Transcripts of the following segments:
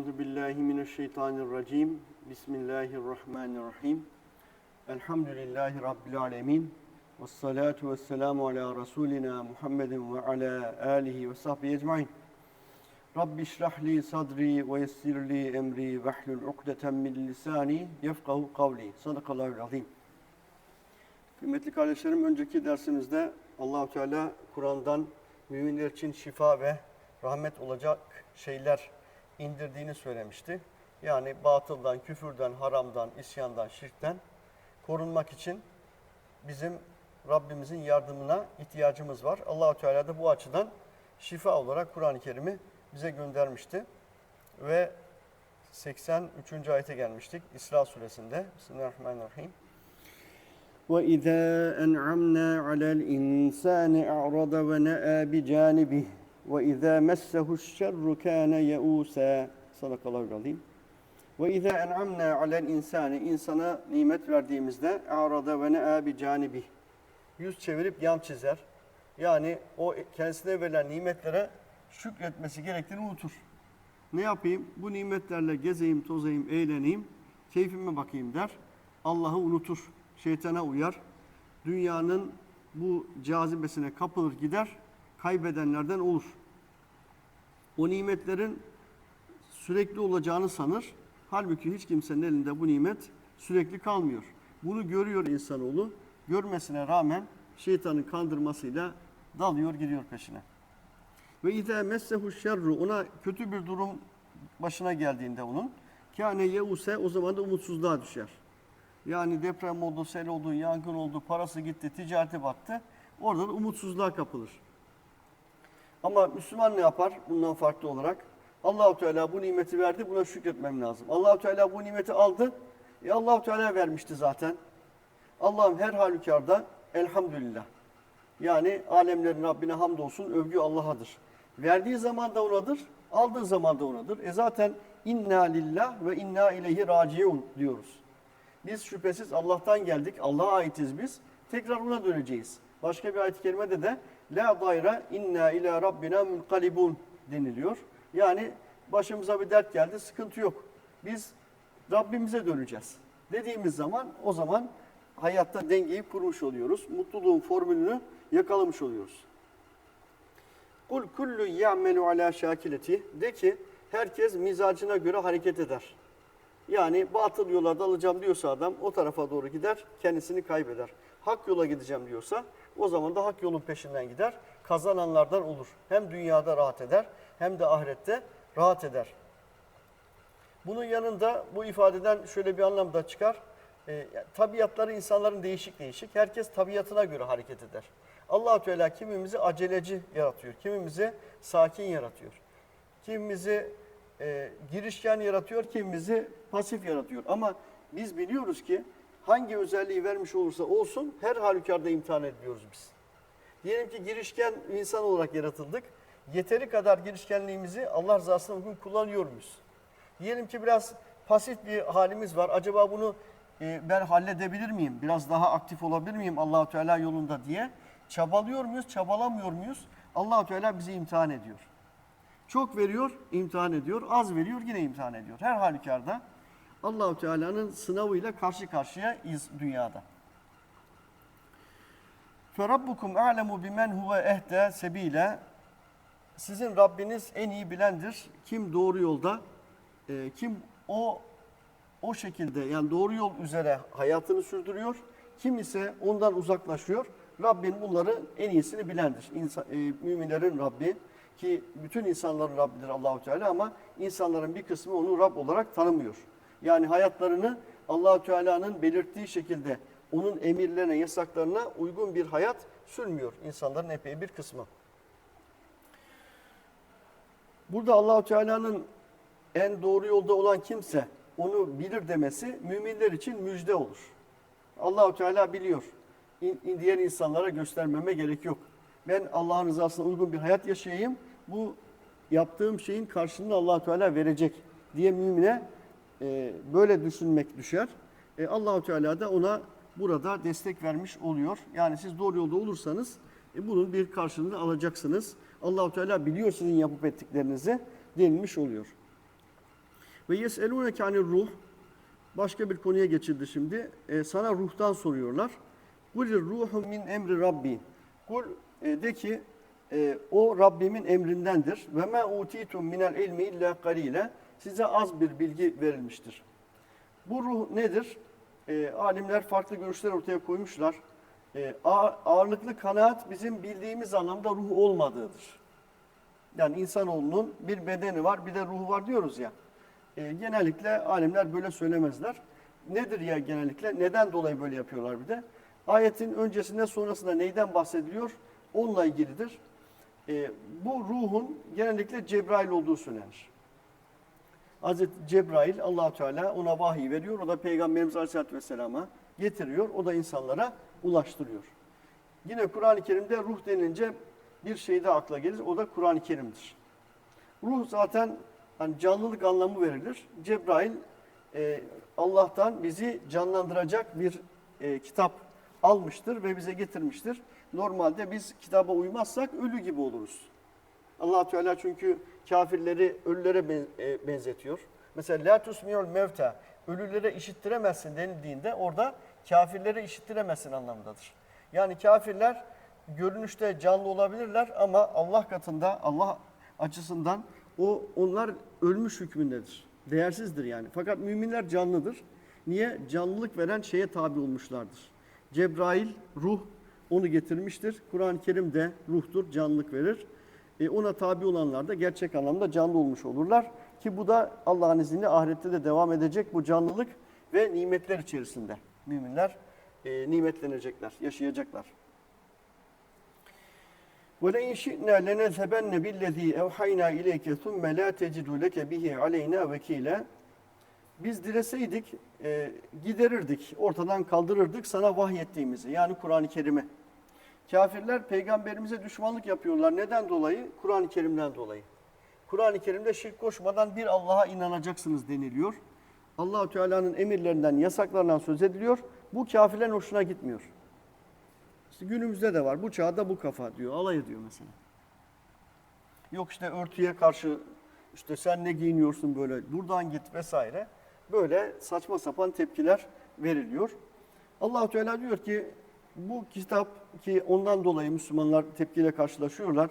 Euzu billahi mineşşeytanirracim. Bismillahirrahmanirrahim. Elhamdülillahi rabbil alamin. Ves salatu vesselamu ala rasulina Muhammedin ve ala alihi ve sahbihi ecmaîn. Rabbi şrah li sadri ve yessir li emri ve hlul ukdeten min lisani yefkahu kavli. Sadakallahul azim. Kıymetli kardeşlerim önceki dersimizde Allahu Teala Kur'an'dan müminler için şifa ve rahmet olacak şeyler indirdiğini söylemişti. Yani batıldan, küfürden, haramdan, isyandan, şirkten korunmak için bizim Rabbimizin yardımına ihtiyacımız var. Allahu Teala da bu açıdan şifa olarak Kur'an-ı Kerim'i bize göndermişti. Ve 83. ayete gelmiştik İsra suresinde. Bismillahirrahmanirrahim. وَإِذَا أَنْعَمْنَا عَلَى الْإِنْسَانِ أَعْرَضَ وَنَأَى بِجَانِبِهِ ve izâ messehuş şerru kâne yeûsâ. Sadakallahu alayım. Ve izâ en'amnâ alel insâni. insana nimet verdiğimizde arada ve ne'â bi. Yüz çevirip yan çizer. Yani o kendisine verilen nimetlere şükretmesi gerektiğini unutur. Ne yapayım? Bu nimetlerle gezeyim, tozayım, eğleneyim, keyfime bakayım der. Allah'ı unutur, şeytana uyar. Dünyanın bu cazibesine kapılır gider, kaybedenlerden olur. O nimetlerin sürekli olacağını sanır. Halbuki hiç kimsenin elinde bu nimet sürekli kalmıyor. Bunu görüyor insanoğlu. Görmesine rağmen şeytanın kandırmasıyla dalıyor gidiyor peşine. Ve izâ messehu şerru ona kötü bir durum başına geldiğinde onun kâne yeuse o zaman da umutsuzluğa düşer. Yani deprem oldu, sel oldu, yangın oldu, parası gitti, ticarete battı. Orada da umutsuzluğa kapılır. Ama Müslüman ne yapar bundan farklı olarak? Allahu Teala bu nimeti verdi, buna şükretmem lazım. Allahu Teala bu nimeti aldı. E Allahu Teala vermişti zaten. Allah'ım her halükarda elhamdülillah. Yani alemlerin Rabbine hamdolsun, övgü Allah'adır. Verdiği zaman da onadır, aldığı zaman da onadır. E zaten inna lillah ve inna ileyhi raciun diyoruz. Biz şüphesiz Allah'tan geldik, Allah'a aitiz biz. Tekrar ona döneceğiz. Başka bir ayet-i kerimede de la gayra inna ila rabbina munqalibun deniliyor. Yani başımıza bir dert geldi, sıkıntı yok. Biz Rabbimize döneceğiz. Dediğimiz zaman o zaman hayatta dengeyi kurmuş oluyoruz. Mutluluğun formülünü yakalamış oluyoruz. Kul kullu ya'melu ala şakileti de ki herkes mizacına göre hareket eder. Yani batıl yola dalacağım diyorsa adam o tarafa doğru gider, kendisini kaybeder. Hak yola gideceğim diyorsa o zaman da hak yolun peşinden gider. Kazananlardan olur. Hem dünyada rahat eder hem de ahirette rahat eder. Bunun yanında bu ifadeden şöyle bir anlam da çıkar. E, tabiatları insanların değişik değişik. Herkes tabiatına göre hareket eder. allah Teala kimimizi aceleci yaratıyor, kimimizi sakin yaratıyor. Kimimizi e, girişken yaratıyor, kimimizi pasif yaratıyor. Ama biz biliyoruz ki hangi özelliği vermiş olursa olsun her halükarda imtihan ediyoruz biz. Diyelim ki girişken insan olarak yaratıldık. Yeteri kadar girişkenliğimizi Allah rızasına uygun kullanıyor muyuz? Diyelim ki biraz pasif bir halimiz var. Acaba bunu e, ben halledebilir miyim? Biraz daha aktif olabilir miyim Allahu Teala yolunda diye çabalıyor muyuz, çabalamıyor muyuz? Allahu Teala bizi imtihan ediyor. Çok veriyor, imtihan ediyor. Az veriyor, yine imtihan ediyor. Her halükarda Allahu Teala'nın sınavıyla karşı karşıyayız dünyada. Ferabbukum a'lemu bimen huve ehde sebile. Sizin Rabbiniz en iyi bilendir. Kim doğru yolda, e, kim o o şekilde yani doğru yol üzere hayatını sürdürüyor. Kim ise ondan uzaklaşıyor. Rabbin bunların en iyisini bilendir. İnsan, e, müminlerin Rabbi ki bütün insanların Rabbidir Allahu Teala ama insanların bir kısmı onu Rab olarak tanımıyor. Yani hayatlarını Allahu Teala'nın belirttiği şekilde onun emirlerine, yasaklarına uygun bir hayat sürmüyor insanların epey bir kısmı. Burada Allahu Teala'nın en doğru yolda olan kimse onu bilir demesi müminler için müjde olur. Allahu Teala biliyor. İn, diğer insanlara göstermeme gerek yok. Ben Allah'ın rızasına uygun bir hayat yaşayayım. Bu yaptığım şeyin karşılığını Allahu Teala verecek diye mümine e, böyle düşünmek düşer. E, Allahu Teala da ona burada destek vermiş oluyor. Yani siz doğru yolda olursanız e, bunun bir karşılığını alacaksınız. Allahu Teala biliyor sizin yapıp ettiklerinizi denilmiş oluyor. Ve yeselûneke anir ruh. Başka bir konuya geçildi şimdi. E, sana ruhtan soruyorlar. Kulir ruhu min emri Rabbi. Kul e, de ki e, o Rabbimin emrindendir. Ve ma utitum minel ilmi illa qalile. Size az bir bilgi verilmiştir. Bu ruh nedir? E, alimler farklı görüşler ortaya koymuşlar. E, ağ- ağırlıklı kanaat bizim bildiğimiz anlamda ruh olmadığıdır. Yani insanoğlunun bir bedeni var, bir de ruhu var diyoruz ya. E, genellikle alimler böyle söylemezler. Nedir ya genellikle? Neden dolayı böyle yapıyorlar bir de? Ayetin öncesinde sonrasında neyden bahsediliyor? Onunla ilgilidir. E, bu ruhun genellikle Cebrail olduğu söylenir. Hazreti Cebrail allah Teala ona vahiy veriyor. O da Peygamberimiz Aleyhisselatü Vesselam'a getiriyor. O da insanlara ulaştırıyor. Yine Kur'an-ı Kerim'de ruh denilince bir şey de akla gelir. O da Kur'an-ı Kerim'dir. Ruh zaten hani canlılık anlamı verilir. Cebrail e, Allah'tan bizi canlandıracak bir e, kitap almıştır ve bize getirmiştir. Normalde biz kitaba uymazsak ölü gibi oluruz. Allah Teala çünkü kafirleri ölülere e, benzetiyor. Mesela la tusmiyul mevta ölülere işittiremezsin denildiğinde orada kafirlere işittiremezsin anlamındadır. Yani kafirler görünüşte canlı olabilirler ama Allah katında Allah açısından o onlar ölmüş hükmündedir. Değersizdir yani. Fakat müminler canlıdır. Niye? Canlılık veren şeye tabi olmuşlardır. Cebrail ruh onu getirmiştir. Kur'an-ı Kerim de ruhtur, canlılık verir. E, ona tabi olanlar da gerçek anlamda canlı olmuş olurlar. Ki bu da Allah'ın izniyle ahirette de devam edecek bu canlılık ve nimetler içerisinde. Müminler e, nimetlenecekler, yaşayacaklar. وَلَاِنْ شِئْنَا لَنَذْهَبَنَّ بِالَّذ۪ي اَوْحَيْنَا اِلَيْكَ ثُمَّ لَا تَجِدُ لَكَ بِهِ عَلَيْنَا وَك۪يلًا Biz dileseydik e, giderirdik, ortadan kaldırırdık sana vahyettiğimizi yani Kur'an-ı Kerim'i. Kafirler peygamberimize düşmanlık yapıyorlar. Neden dolayı? Kur'an-ı Kerim'den dolayı. Kur'an-ı Kerim'de şirk koşmadan bir Allah'a inanacaksınız deniliyor. Allahu Teala'nın emirlerinden, yasaklarından söz ediliyor. Bu kafirlerin hoşuna gitmiyor. İşte günümüzde de var. Bu çağda bu kafa diyor. Alay ediyor mesela. Yok işte örtüye karşı işte sen ne giyiniyorsun böyle buradan git vesaire. Böyle saçma sapan tepkiler veriliyor. Allahu Teala diyor ki bu kitap ki ondan dolayı Müslümanlar tepkiyle karşılaşıyorlar.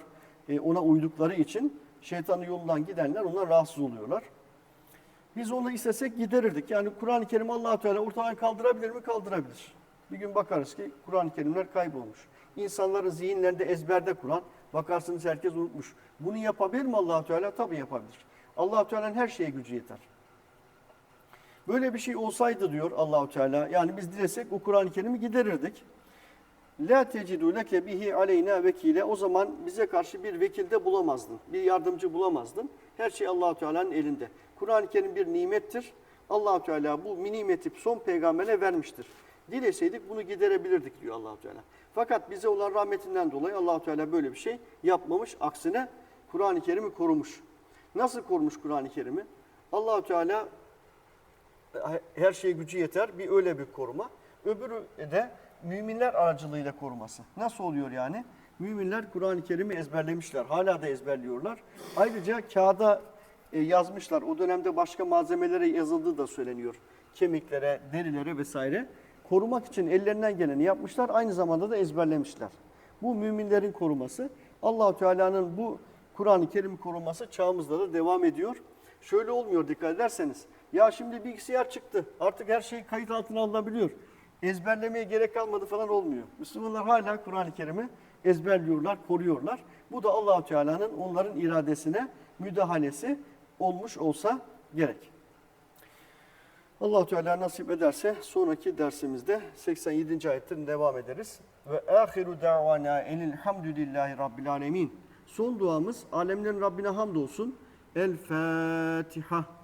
e, ona uydukları için şeytanın yolundan gidenler ona rahatsız oluyorlar. Biz onu istesek giderirdik. Yani Kur'an-ı Kerim allah Teala ortadan kaldırabilir mi? Kaldırabilir. Bir gün bakarız ki Kur'an-ı Kerimler kaybolmuş. İnsanların zihinlerinde ezberde Kur'an. Bakarsınız herkes unutmuş. Bunu yapabilir mi allah Teala? Tabii yapabilir. allah Teala'nın her şeye gücü yeter. Böyle bir şey olsaydı diyor Allahu Teala. Yani biz dilesek o Kur'an-ı Kerim'i giderirdik. La tecidu leke bihi aleyna vekile. O zaman bize karşı bir vekilde bulamazdın. Bir yardımcı bulamazdın. Her şey Allahu Teala'nın elinde. Kur'an-ı Kerim bir nimettir. Allahu Teala bu nimeti son peygambere vermiştir. Dileseydik bunu giderebilirdik diyor Allahu Teala. Fakat bize olan rahmetinden dolayı Allahu Teala böyle bir şey yapmamış. Aksine Kur'an-ı Kerim'i korumuş. Nasıl korumuş Kur'an-ı Kerim'i? Allahu Teala her şeye gücü yeter. Bir öyle bir koruma. Öbürü de müminler aracılığıyla koruması. Nasıl oluyor yani? Müminler Kur'an-ı Kerim'i ezberlemişler. Hala da ezberliyorlar. Ayrıca kağıda e, yazmışlar. O dönemde başka malzemelere yazıldığı da söyleniyor. Kemiklere, derilere vesaire. Korumak için ellerinden geleni yapmışlar. Aynı zamanda da ezberlemişler. Bu müminlerin koruması. Allahu Teala'nın bu Kur'an-ı Kerim koruması çağımızda da devam ediyor. Şöyle olmuyor dikkat ederseniz. Ya şimdi bilgisayar çıktı. Artık her şey kayıt altına alınabiliyor. Ezberlemeye gerek kalmadı falan olmuyor. Müslümanlar hala Kur'an-ı Kerim'i ezberliyorlar, koruyorlar. Bu da Allahu Teala'nın onların iradesine müdahalesi olmuş olsa gerek. Allahu Teala nasip ederse sonraki dersimizde 87. ayetten devam ederiz. Ve ahiru davana elhamdülillahi rabbil alemin. Son duamız alemlerin Rabbine hamdolsun. El Fatiha.